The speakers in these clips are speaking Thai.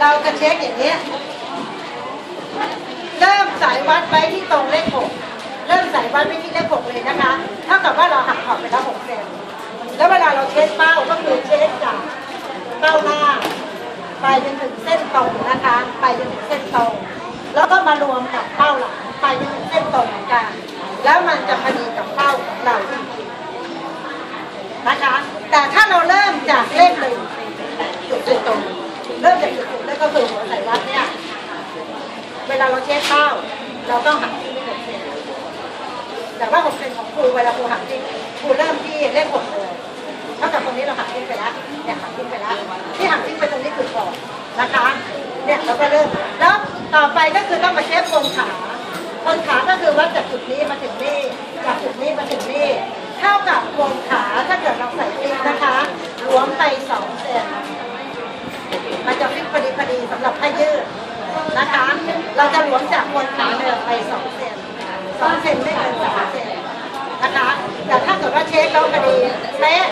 เราจะเช็คอย่างนี้เริ่มสายวัดไว้ที่ตรงเลขหกเริ่มสายวัดไว้ที่เลขหกเลยนะคะเท่ากับว่าเราหักขอบไปแล้วหกเซนแล้วเวลาเราเช็คเป้าก็คือเช็คจากเป้าหน้าไปจนถึงเส้นตรงนะคะ ไปจนถึงเส้นตรงแล้วก็มารวมกับเป้าหลังไปจนถึงเส้นตรงเหมือนกัน แล้วมันจะพอดีกับเป้าของเราจริงๆนะคะ แต่ถ้าเราเริ่มจากเลขหนึ่งจุดจุดตรง เริ่มจากจุดจุดแล้วก็คือหัวสายวัดเนี่ย เวลาเราเช็คเป้าเราต้องหักที่หกเซนแต่ว่าหกเซนของครูเวลาครูหักที่ครูเริ่มที่เลขหกเลยเท่ากับตรงนี้เราหักทิ้งไปแล้วเนี่ยหักทิ้งไปแล้วที่หักทิ้งไปตรงนี้คือก่อนนะคะเนี่ยเราก็เริ่มแล้วต่อไปก็คือต้องมาเช็คโครงขาโครงขาก็คือวัดจากจุดนี้มาถึงนี่จากจุดนี้มาถึงนี่เท่ากับโครงขาถ้าเกิด นะคะ เราจะหลวมจากบนขาเดิมไปสองเซนสองเซนไม่เกินสามเซนนะคะ แต่ถ้าเกิดว่าเช็คแล้วพอดีเป๊ะ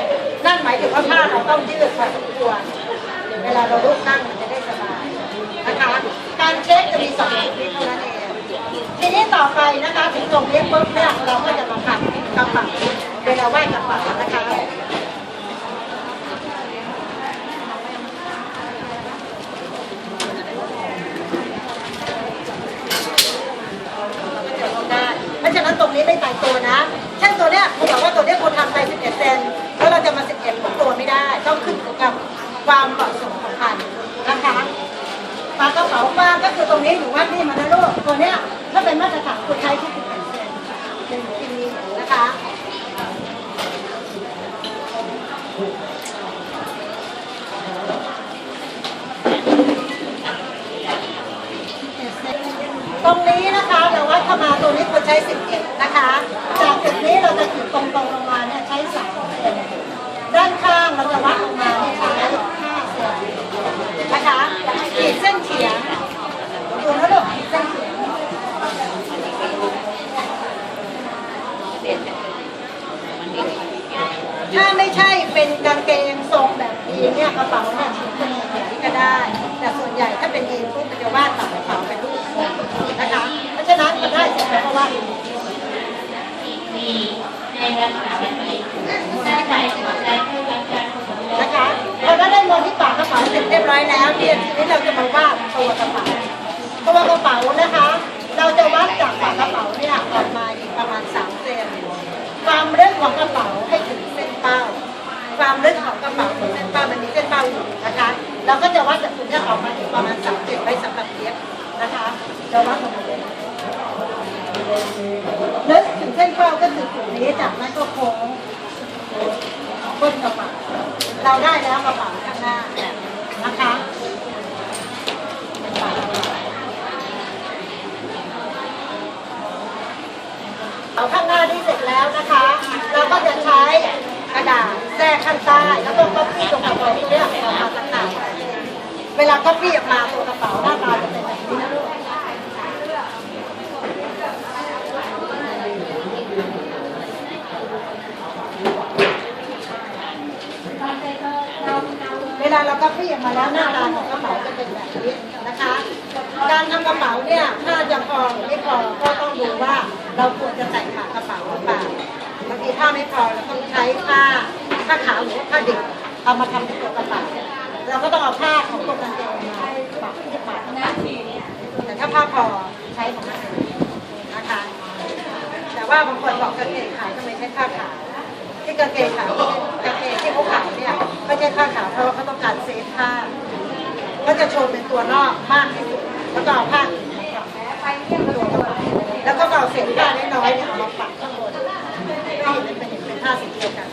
นั่นหมายถึงว่าผ้าเราต้องยืดพอสมควรเวลาเราลุกนั่งมันจะได้สบายนะคะ การเช็คจะมีสองจุดนี้เท่านั้นเองทีนี้ต่อไปนะคะถึงตรงนี้ปุ๊บเนี่ยเราก็จะมาผัดกระเป๋าเวลาไหว้กระเป๋านะคะ ได้เพราะ ฉะนั้นตรงนี้ไม่ตายตัวนะ เช่นตัวเนี้ยคุณบอกว่าตัวเนี้ยคุณทำไป 11 เซนแล้วเราจะมา 11ของตัวไม่ได้ ต้องขึ้นอยู่กับความเหมาะสมของพันธุ์นะคะปลากระเป๋ากว้างก็คือตรงนี้อยู่วัดนี่มานะลูกตัวเนี้ยถ้าเป็นมาตรฐานคุณใช้ที่11เซนเป็นที่นี้นะคะ ตรงนี้นะคะเราวัดเข้ามาตรงนี้ควร ใช้ 11 นะคะ จากจุดนี้เราจะขีดตรงๆลงมาเนี่ยใช้3เซนด้านข้างเราจะวัดลงมาเนี่ยใช้5เซนนะคะขีดเส้นเฉียงดูนะลูกขีดเส้นเฉียงถ้าไม่ใช่เป็นกางเกงทรงแบบยีเนี่ยกระเป๋าเนี่ยขีดเป็นอย่างนี้ก็ได้ แต่ส่วนใหญ่ถ้าเป็นยีนปุ๊บมันจะวาดตัดกระเป๋าเป็นรูปนะคะ เพราะฉะนั้นก็ได้เสร็จแล้วก็วาด นะคะเราก็ได้มองที่ปากกระเป๋าเสร็จเรียบร้อยแล้วเนี่ยทีนี้เราจะมาวาดตัวกระเป๋าตัวกระเป๋านะคะ เราจะวัดจากปากกระเป๋าเนี่ยออกมาอีกประมาณ3เซนความลึกของกระเป๋าให้ถึงเส้นเป้า ความลึกของกระเป๋าถึงเส้นเป้ามันมีเส้นเป้าอยู่นะคะ เราก็จะวัดจากตรงนี้ออกมาอีกประมาณ3เซนไว้สำหรับเย็บนะคะเราวัดตรงนี้ลึกถึงเส้นเป้าก็คือจุดนี้จากนั้นก็โค้ง บนกระเป๋าเราได้แล้วกระเป๋าข้างหน้านะคะ เอาข้างหน้าที่เสร็จแล้วนะคะ เราก็จะใช้กระดาษแทรกข้างใต้แล้วก็ก๊อปปี้ตรงกระเป๋าตัวเนี้ยออกมาต่างๆเวลาก๊อปปี้ออกมาตัวกระเป๋าหน้าตาจะเป็นแบบนี้นะลูกเวลาเราก็พี่ออกมาแล้วหน้าตาของ การทำกระเป๋าเนี่ยถ้าจะพอหรือไม่พอก็ต้องดูว่าเราควรจะใส่ขากระเป๋าหรือเปล่าบางทีถ้าไม่พอเราต้องใช้ผ้าผ้าขาวหรือว่าผ้าเดิบเอามาทำเป็นตัวกระเป๋าเราก็ต้องเอาผ้าของตัวกางเกงมาปักที่ปากกระแต่ถ้าผ้าพอใช้ของมันเองนะคะแต่ว่าบางคนบอกกางเกงขาวทำไมใช้ผ้าขาวที่กางเกงขาวกางเกงที่เขาขายเนี่ยไม่ใช่ผ้าขาวเพราะว่าเขาต้องการเซฟผ้าก็จะโชว์เป็นตัวนอกมากที่สุด แล้วก็เอาผ้าอื่นมาปักตัวกระแล้วก็เอาเศษผ้าน้อยๆเนี่ยเอามาปักข้างบนให้เห็นเป็นเป็นผ้าสีเดียวกัน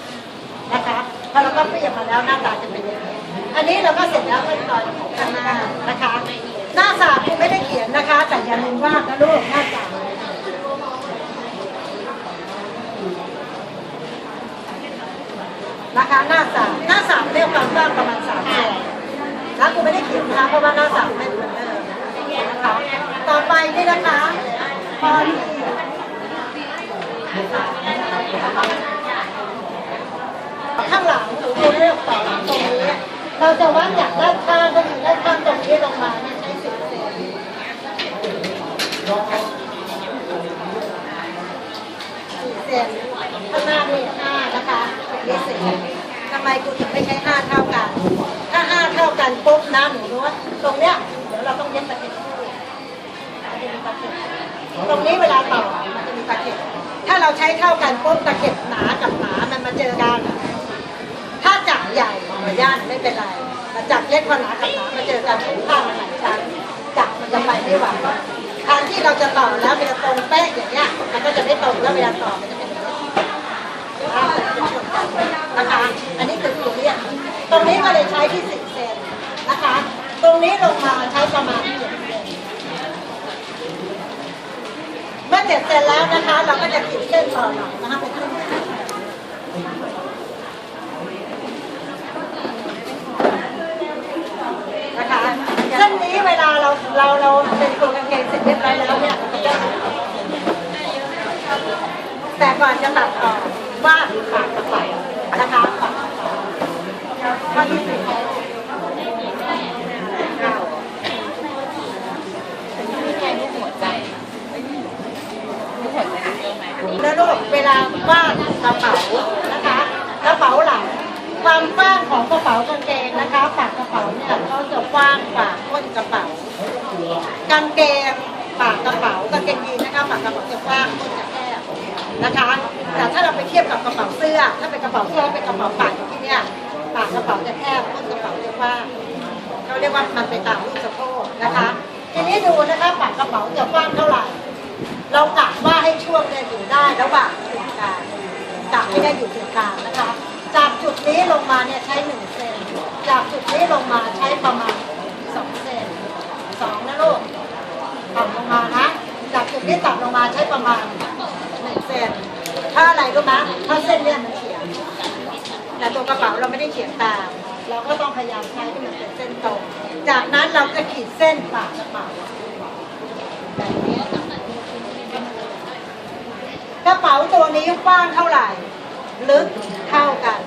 นะคะพอเราก็เปลี่ยนมาแล้วหน้าตาจะเป็นย่างนี้อันนี้เราก็เสร็จแล้วขั้นตอนของข้างหน้านะคะ หน้าสากคุณไม่ได้เขียนนะคะ แต่อย่าลืมวาดนะลูกหน้าสากนะคะหน้าสามหน้าสามเรียกความกว้างประมาณสามเซนแล้วกูไม่ได้เขียนนะคะเพราะว่าหน้าสามไม่หมือนเดิมนะคะ ต่อ ไปนี่นะคะพอที่ข้างหลังดูเรียกต่อตรงนี้ เราจะวัดจากด้านข้างก็คือด้านข้างตรงนี้ลงมาเนี่ยใช้สิบเซนสี่เซนข้างหน้านี่ห้านะคะนี่สี่ทำไมกูถึงไม่ใช้ห้าเท่ากัน ถ้าห้าเท่ากันปุ๊บนะหนูรู้ว่าตรงเนี้ยเดี๋ยวเราต้องเย็บตะเข็บ จะมีตะเข็บตรงนี้เวลาต่อมันจะมีตะเข็บถ้าเราใช้เท่ากันปุ๊บตะเข็บหนากับหนามันมาเจอกัน ถ้าจับใหญ่หัวย่านไม่เป็นไรมาจับเล็กพอหนากับหนามาเจอกันทุกข้ามันหลายชั้นจับมันจะไปไม่ไหวทางที่เราจะต่อแล้วมันจะตรงเป๊ะอย่างเงี้ยมันก็จะไม่ตรงแล้วเวลาต่อมันจะเป็นอย่างนี้นะคะอันนี้คือตัวเนี้ยตรงนี้ก็เลยใช้ที่สิบเซนนะคะ ตรงนี้ลงมาใช้ประมาณเจ็ด เมื่อเจ็ดเซนแล้วนะคะ เราก็จะขีดเส้นต่อหลังนะคะเป็นครึ่งเซนนะคะเส้นนี้เวลาเราเราเราเป็นตัวกางเกงเสร็จเรียบร้อยแล้วเนี่ยแต่ก่อนจะตัดออกว่าปากกระเป๋านะคะข้อที่สี่แล้วลูกเวลาวาดกระเป๋านะคะกระเป๋าหลัง ความกว้างของกระเป๋ากางเกงนะคะปากกระเป๋าเนี่ยเขาจะกว้างกว่าก้นกระเป๋ากางเกงปากกระเป๋ากางเกงยีนนะคะปากกระเป๋าจะกว้างก้นจะแคบนะคะ แต่ถ้าเราไปเทียบกับกระเป๋าเสื้อ ถ้า เราเป็นกระเป๋าปากที่เนี่ยปากกระเป๋าจะแคบก้นกระเป๋าจะกว้าเขาเรียกว่ามันไปตามรูปสะโพกนะคะ ทีนี้ดูนะคะปากกระเป๋าจะกว้างเท่าไหร่ เรากะว่าให้ช่วงเนี่ยอยู่ได้ระหว่างถึงกลางกะไม่ได้อยู่ถึงกลางนะคะ จากจุดนี้ลงมาเนี่ยใช้หนึ่งเซนจากจุดนี้ลงมาใช้ประมาณสองเซนสองนะลูกต่ำลงมานะ จากจุดนี้ต่ำลงมาใช้ประมาณหนึ่งเซนถ้าอะไรรู้ไหมเพราเส้นเนี่ยมันเฉียง แต่ตัวกระเป๋าเราไม่ได้เฉียงตาม เราก็ต้องพยายามใช้ให้มันเป็นเส้นตรง จากนั้นเราจะขีดเส้นปากกระเป๋าแบบนี้กระเป๋าตัวนี้กว้างเท่าไหร่ ลึกเท่ากัน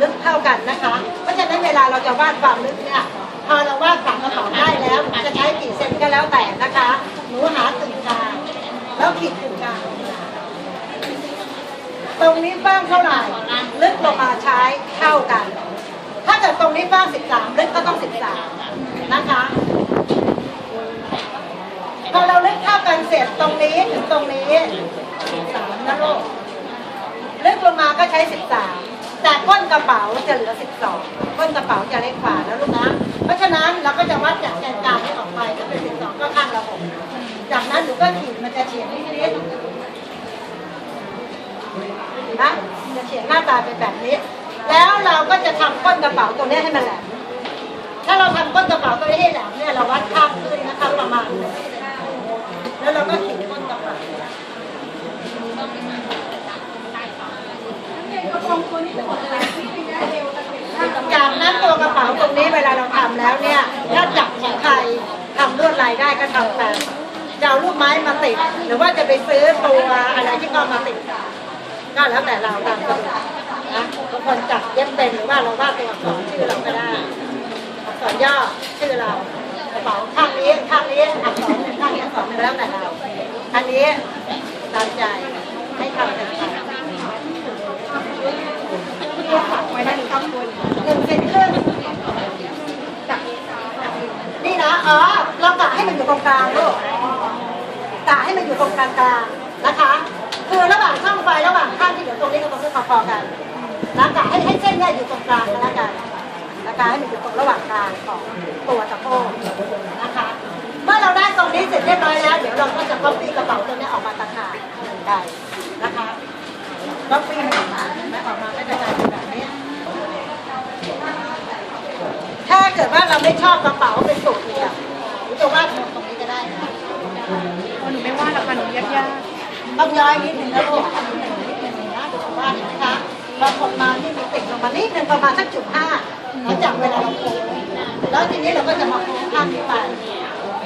ลึกเท่ากันนะคะ เพราะฉะนั้นเวลาเราจะวาดความลึกเนี่ยพอเราวาดปากกระเป๋าได้แล้ว จะใช้กี่เซนก็แล้วแต่นะคะ หนูหาตึงกลาง แล้วขีดตึงกลาง ตรงนี้กว้างเท่าไหร่ ลึกลงมาใช้เท่ากัน ถ้าเกิดตรงนี้กว้าง 13 ลึกก็ต้อง 13 นะคะพอเราลึกเท่ากันเสร็จตรงนี้ถึงตรงนี้สามนะลูกลึกลงมาก็ใช้สิบสามแต่ก้นกระเป๋าจะเหลือสิบสองก้นกระเป๋าจะเล็กกว่านะลูกนะ เพราะฉะนั้นเราก็จะวัดจากแกนกลางให้ออกไปก็เป็นสิบสองก็ข้างละหกจากนั้นหนูก็ขีดมันจะเฉียงนิด นิดนะจะเฉียงหน้าตาเป็นแบบนี้ แล้วเราก็จะทำก้นกระเป๋าตรงนี้ให้มันแหลม ถ้าเราทำก้นกระเป๋าตัวนี้ให้แหลมเนี่ยเราวัดข้างขึ้นนะคะประมาณแล้วเราก็ขีดก้นกระเป๋าจากนั้นตัวกระเป๋าตรงนี้เวลาเราทำแล้วเนี่ยถ้าจับของใครทำลวดลายได้ก็ทำไปจะเอาลูกไม้มาติด หรือว่าจะไปซื้อตัวอะไรที่ก็มาติด ก็แล้วแต่เราตามสะดวกนะบางคนจับเย็บเป็นหรือว่าเราวาดตัวอักษรชื่อเราก็ได้อักษรย่อชื่อเรากระเป๋าข้างนี้ข้างนี้อักษรข้างนี้อักษรแล้วแต่เรา อันนี้ตามใจให้ทำเป็นไปไว้ด้านข้างบนหนึ่งเซนครึ่งนี่นะอ๋อเรากะให้มันอยู่ตรงกลางลูกกะให้มันอยู่ตรงกลางกลางนะคะ คือระหว่างช่องไฟระหว่างข้างที่อยู่ตรงนี้กับตรงนี้พอๆกันนะกะให้ให้เส้นเนี่ยอยู่ตรงกลางกันแล้วกันนะคะให้มันอยู่ตรงระหว่างกลางของตัวสะโพกนะคะ เมื่อเราได้ตรงนี้เสร็จเรียบร้อยแล้ว เดี๋ยวเราก็จะก๊อปปี้กระเป๋าตัวนี้ออกมาต่างหากได้นะคะก๊อปปี้มันออกมาเห็นไหมออกมาก็จะกลายเป็นแบบนี้ ถ้าเกิดว่าเราไม่ชอบกระเป๋าเป็นสูตรเดียวหรือจะวาดตรงนี้ก็ได้นะหนูไม่ว่าละค่ะหนูยากยา ต้องย้อยนิดนึงนะลูกนิดนึงนิดนึงนะเดี๋ยวผมาดเห็นมคะเรากดมาที่มีติดลงมานิดนึงประมาณสักจุดห้าหลังจากเวลาเราโค้งแล้วทีนี้เราก็จะมาโค้งข้างนี้ไป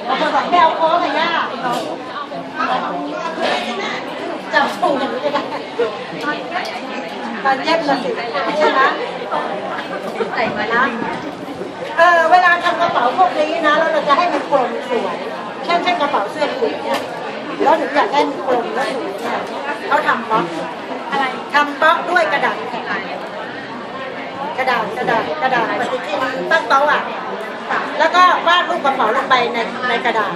บางคนบอกไม่เอาโค้งเลยย่าจับถูกอย่างนี้ก็ได้ตอนเย็บเราสิใช่ไหมใส่มานะเออเวลาทำกระเป๋าพวกนี้นะแล้วเราจะให้มันกลมสวยเช่นเช่นกระเป๋าเสื้อ แล้วหนูอยากได้มันกลมแล้วสวยเนี่ยเขาทำบล็อกอะไรทำบล็อกด้วยกระดาษแข็งกระดาษกระดาษกระดาษปฏิทินตั้งโต๊ะอะแล้วก็วาดรูปกระเป๋าลงไปในในกระดาษ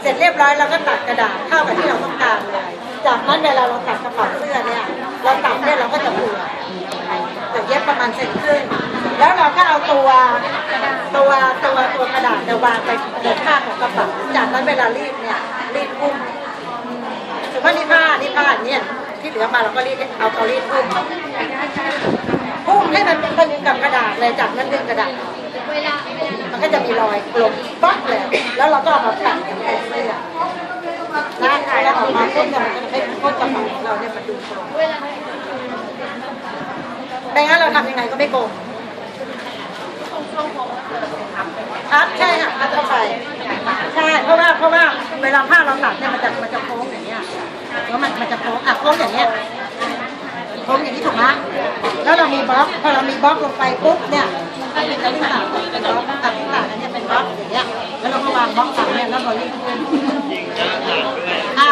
เสร็จเรียบร้อยเราก็ตัดกระดาษเข้ากับที่เราต้องการเลยจากนั้นเวลาเราตัดกระเป๋าเสื้อเนี่ย เราตัดเนี่ยเราก็จะผื่อแต่เย็บประมาณเซนครึ่งแล้วเราก็เอาตัวตัวตัวตัวกระดาษเนี่ยวางไปในข้างของกระเป๋าจากนั้นเวลารีดเนี่ยรีดพุ่ม สมมติว่านี่ผ้านี่ผ้าเนี่ยที่เหลือมาเราก็รีดเอาเอารีดพุ่มพุ่มให้มันเป็นผนึกกับกระดาษเลยจากนั้นดึงกระดาษมันก็จะมีรอยกลมป๊อกเลยแล้วเราก็เอามาแปะกับแผ่นเสื้อนะแล้วออกมาต้นเนี่ยมันจะเป็นต้นกระเป๋าของเราเนี่ยมันดูโกงไม่งั้นเราทำยังไงก็ไม่โกงครับใช่ค่ะพับเข้าไปใช่เพราะว่าเพราะว่าเวลาผ้าเราตัดเนี่ยมันจะมันจะโค้งเงี้ย แล้วมันมันจะโค้งอะโค้งอย่างเงี้ยโค้งอย่างนี้ถูกไหมแล้วเรามีบล็อกพอเรามีบล็อกลงไปปุ๊บเนี่ยมันก็เป็นกระดิ่ต่างเป็นบล็อกตัดต่างอันนี้เป็นบล็อกอย่างเงี้ยแล้วเราก็วางบล็อกต่างเนี่ยแล้วเรารีดอ่า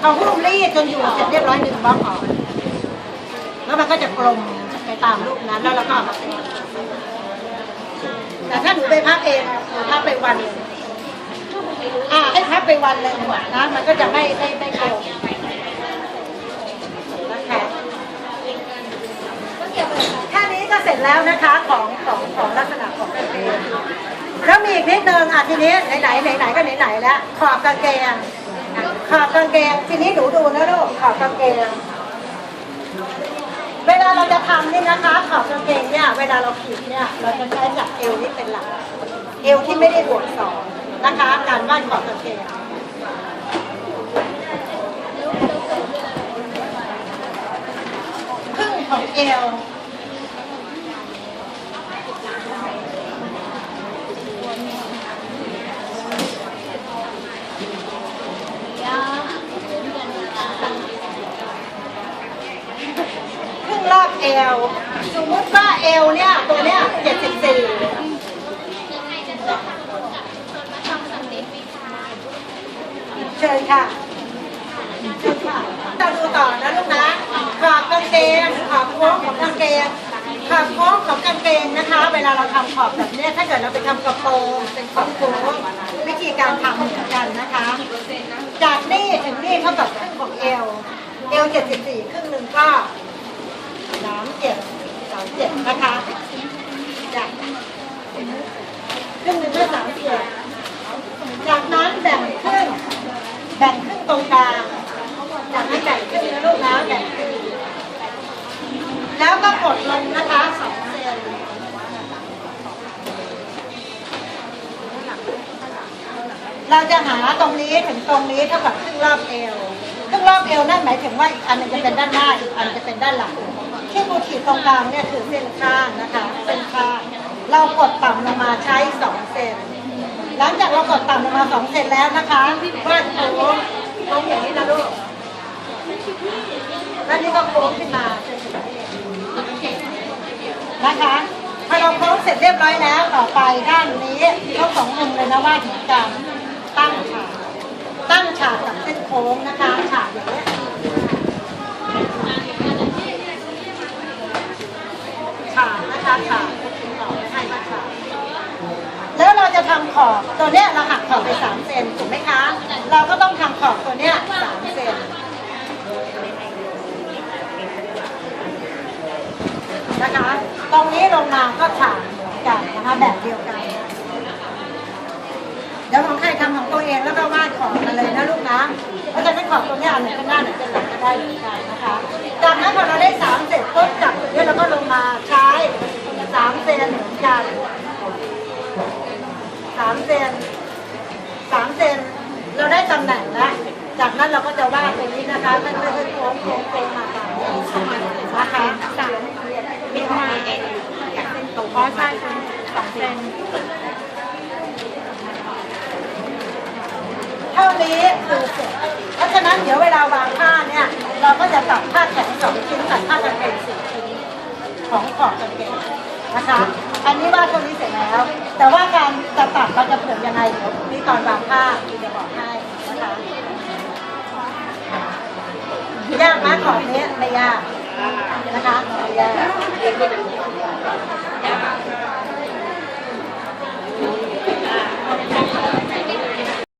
เอาหุ้มรีดจนอยู่เสร็จเรียบร้อยหนึ่งบล็อกออกแล้วมันก็จะกลมไปตามรูปนั้นแล้วเราก็แต่ถ้าหนูไปพับเองหนูพับไปวันหนึ่ง อ่าให้พับไปวันเลยนะมันก็จะไม่ไม่ไม่กลมนะคะแค่นี้ก็เสร็จแล้วนะคะของของของลักษณะของกางเกงแล้วมีอีกนิดนึงอะทีนี้ไหนไหนไหนไหนก็ไหนไหนแล้วขอบกางเกงขอบกางเกงทีนี้หนูดูนะลูกขอบกางเกงเวลาเราจะทำนี่นะคะขอบกางเกงเนี่ย เวลาเราขีดเนี่ย เราจะใช้จากเอวนี่เป็นหลัก เอวที่ไม่ได้บวกสอง นะคะ การวาดขอบกางเกงครึ่งของเอวครึ่งรอบเอวสมมติว่าเอวเนี่ยตัวเนี้ย74 เชิญค่ะเชิญค่ะเราดูต่อนะลูกนะขอบกางเกงขอบโค้งของกางเกงขอบโค้งของกางเกงนะคะ เวลาเราทำขอบแบบนี้ถ้าเกิดเราไปทำกระโปรงเป็นขอบโค้งวิธีการทำเหมือนกันนะคะ จากนี่ถึงนี่เท่ากับครึ่งของเอวเอว74ครึ่งหนึ่งก็สามเจ็ดสามเจ็ดนะคะจากครึ่งหนึ่งก็สามเจ็ดจากนั้น แบ่งครึ่งตรงกลางจากนั้นแบ่งครึ่งนะลูกนะแบ่งครึ่งแล้วก็กดลงนะคะสองเซนเราจะหาตรงนี้ถึงตรงนี้เท่ากับครึ่งรอบเอวครึ่งรอบเอวนั่นหมายถึงว่าอีกอันหนึงจะเป็นด้านหน้าอีกอันจะเป็นด้านหลังที่บูขีดตรงกลางเนี่ยคือเส้นข้างนะคะเส้นข้างเรากดต่ำลงมาใช้สองเซน หลังจากเรากดต่ำลงมาสองเซนแล้วนะคะวาดโค้งโค้งอย่างนี้นะลูกแล้วนี่ก็โค้งขึ้นมานะคะพอเราโค้งเสร็จเรียบร้อยแล้วต่อไปด้านนี้ยกสองมุมเลยนะวาดเหมือนกันตั้งฉากตั้งฉากกับเส้นโค้งนะคะฉากอย่างนี้ย ฉากนะคะฉากต่อให้มาฉากแล้วเราจะทำ ขอบตัวเนี้ยเราหักขอบไปสามเซนถูกไหมคะ เราก็ต้องทำขอบตัวเนี้ยสามเซนนะคะ ตรงนี้ลงมาก็ฉากเหมือนกันนะคะแบบเดียวกัน เดี๋ยวของใครทำของตัวเองแล้วก็วาดขอบมาเลยนะลูกนะเพราะฉะนั้นขอบตรงเนี้ยอันไหนเป็นหน้าไหนเป็นหลังก็ได้เหมือนกันนะคะ จากนั้นพอเราได้สามเสร็จปุ๊บจากตรงนี้เราก็ลงมาใช้สามเซนเหมือนกัน สามเซนสามเซนเราได้ตำแหน่งแล้วจากนั้นเราก็จะวาดตรงนี้นะคะค่อยๆโค้งโค้งโค้งมาตามนี้นะคะสามมีมาจากเส้นตรงอ๋อใช่ค่สองเซนเท่านี้คือเสร็จเพราะฉะนั้นเดี๋ยวเวลาวางผ้าเนี่ย เราก็จะตัดผ้าแข็งสองชิ้นตัดผ้ากางเกงสี่ชิ้นของขอบกางเกง นะคะ อันนี้วาดตรงนี้เสร็จแล้ว แต่ว่าการจะตัดเราจะเผื่อยังไงเดี๋ยวมีตอนวางผ้าจะบอกให้นะคะยากไหมของนี้ไม่ยากนะคะไม่ยาก